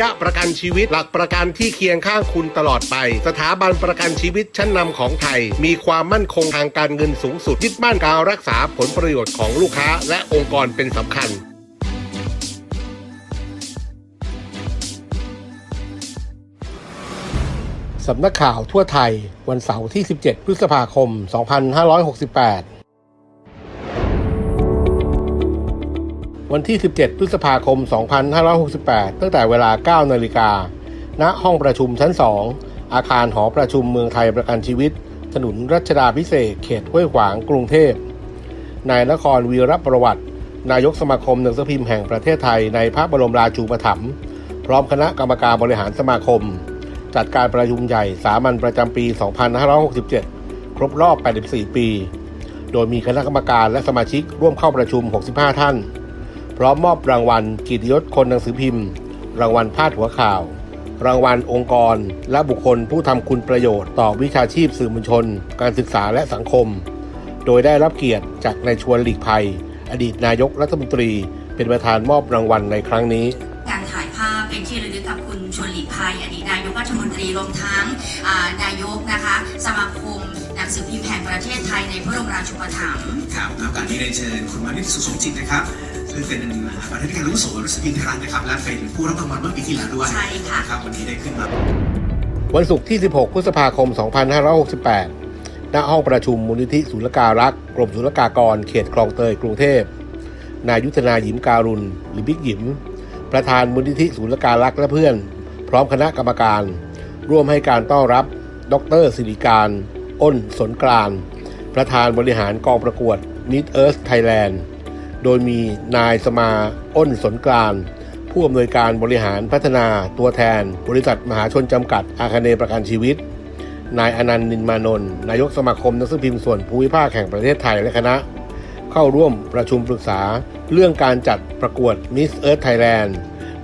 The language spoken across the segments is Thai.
ยะประกันชีวิตหลักประกันที่เคียงข้างคุณตลอดไป สถาบันประกันชีวิตชั้นนำของไทย มีความมั่นคงทางการเงินสูงสุดยึดมั่นการรักษาผลประโยชน์ของลูกค้าและองค์กรเป็นสำคัญสำนักข่าวทั่วไทย วันเสาร์ที่ 17 พฤษภาคม 2568 วันที่ 17 พฤษภาคม 2568 ตั้งแต่เวลา 9 นาฬิกา ณ ห้องประชุมชั้น 2 อาคารหอประชุมเมืองไทยประกันชีวิต ถนนรัชดาพิเศษ เขตห้วยขวาง กรุงเทพ นายนครวีรประวัติ นายกสมาคมหนังสือพิมพ์แห่งประเทศไทยในพระบรมราชูปถัมภ์ พร้อมคณะกรรมการบริหารสมาคม จัดการประชุมใหญ่สามัญประจำปี 2567 ครบรอบ 84 ปี โดยมีคณะกรรมการและสมาชิกร่วมเข้าประชุม 65 ท่าน ร้อมมอบรางวัลกิตยศคนหนังสือพิมพ์ รางวัลพาดหัวข่าว รางวัลองค์กร และบุคคลผู้ทำคุณประโยชน์ต่อวิชาชีพสื่อมวลชน การศึกษาและสังคม โดยได้รับเกียรติจากนายชวนหลีกภัย อดีตนายกรัฐมนตรี เป็นประธานมอบรางวัลในครั้งนี้การถ่ายภาพเป็นที่ระลึกกับคุณชวนหลีกภัยอดีตนายกรัฐมนตรีรวมทั้งอ่านายกนะคะสมาคมหนังสือพิมพ์แห่งประเทศไทยในพระบรมราชูปถัมภ์ครับโอกาสนี้ได้เชิญคุณมานิตสุสมจิตนะครับ ซึ่งเป็นประธานการอาวุโสหนังสือพิมพ์ไทยรัฐนะครับและเป็นผู้รับรางวัลเมื่อปีที่แล้วด้วยใช่ค่ะนะครับวันนี้ได้ขึ้นมาวันศุกร์ที่ 16 พฤษภาคม 2568 ณ ห้องประชุมมูลนิธิศุลการักษ์กรมศุลกากร เขตคลองเตย กรุงเทพ นายยุทธนาหยิมการุณ หรือบิ๊กหยิม ประธานมูลนิธิศุลการักษ์และเพื่อน พร้อมคณะกรรมการ ร่วมให้การต้อนรับ ดรสิริการ อ้น สนกลาน ประธานบริหารกองประกวด Mid Earth Thailand โดยมีนายสมาอ้นสนกลานผู้อำนวยการบริหารพัฒนาตัวแทน บริษัทมหาชนจำกัด อาคาเนย์ประกันชีวิต นายอนันต์นินมานนท์นายกสมาคมนักสือพิมพ์ส่วนภูมิภาคแห่งประเทศไทยและคณะ เข้าร่วมประชุมปรึกษา เรื่องการจัดประกวด Miss Earth Thailand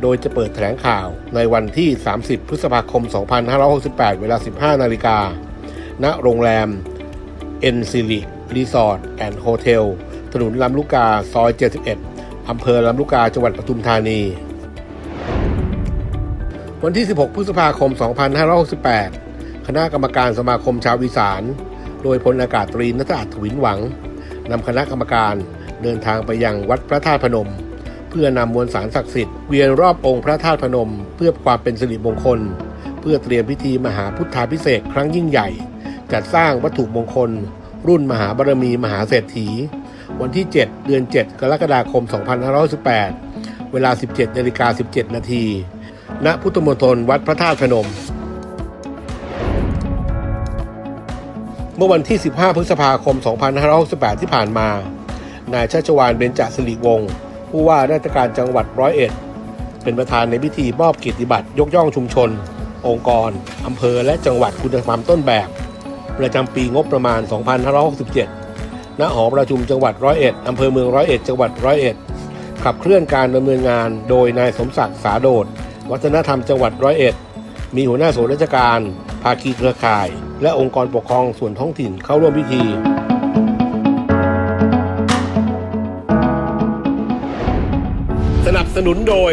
โดยจะเปิดแถลงข่าวในวันที่ 30 พฤษภาคม 2568 เวลา 15 นาฬิกา ณ โรงแรมเอ็นซิลิรีสอร์ทแอนด์โฮเทล ถนนลำลูกกาซอย 71 อำเภอลำลูกกาจังหวัดปทุมธานี วันที่ 16 พฤษภาคม 2568 คณะกรรมการสมาคมชาวอีสาน โดยพลอากาศตรีนัทอัศวินหวังนำคณะกรรมการเดินทางไปยังวัดพระธาตุพนม เพื่อนำมวลสารศักดิ์สิทธิ์เวียนรอบองค์พระธาตุพนม เพื่อความเป็นสิริมงคล เพื่อเตรียมพิธีมหาพุทธาพิเศษครั้งยิ่งใหญ่ จัดสร้างวัตถุมงคล รุ่นมหาบารมีมหาเศรษฐี วันที่ 7 เดือน 7 กรกฎาคม 2518 เวลา 17นาฬิกา17 นาที ณ พุทธมณฑลวัดพระธาตุพนม เมื่อวันที่ 15 พฤษภาคม 2568 ที่ผ่านมา นายชัชวานเบญจสิริวงศ์ผู้ว่าราชการจังหวัดร้อยเอ็ด เป็นประธานในพิธีมอบเกียรติบัตรยกย่องชุมชน องค์กร อำเภอ และจังหวัดคุณธรรมต้นแบบ ประจำปีงบประมาณ 2567 ณหอประชุมจังหวัดร้อยเอ็ดอำเภอเมืองร้อยเอ็ดจังหวัดร้อยเอ็ดขับเคลื่อนการดำเนินงานโดยนายสมศักดิ์สาโดดวัฒนธรรมจังหวัดร้อยเอ็ดมีหัวหน้าส่วนราชการ ภาคีเครือข่าย และองค์กรปกครองส่วนท้องถิ่นเข้าร่วมพิธีสนับสนุนโดย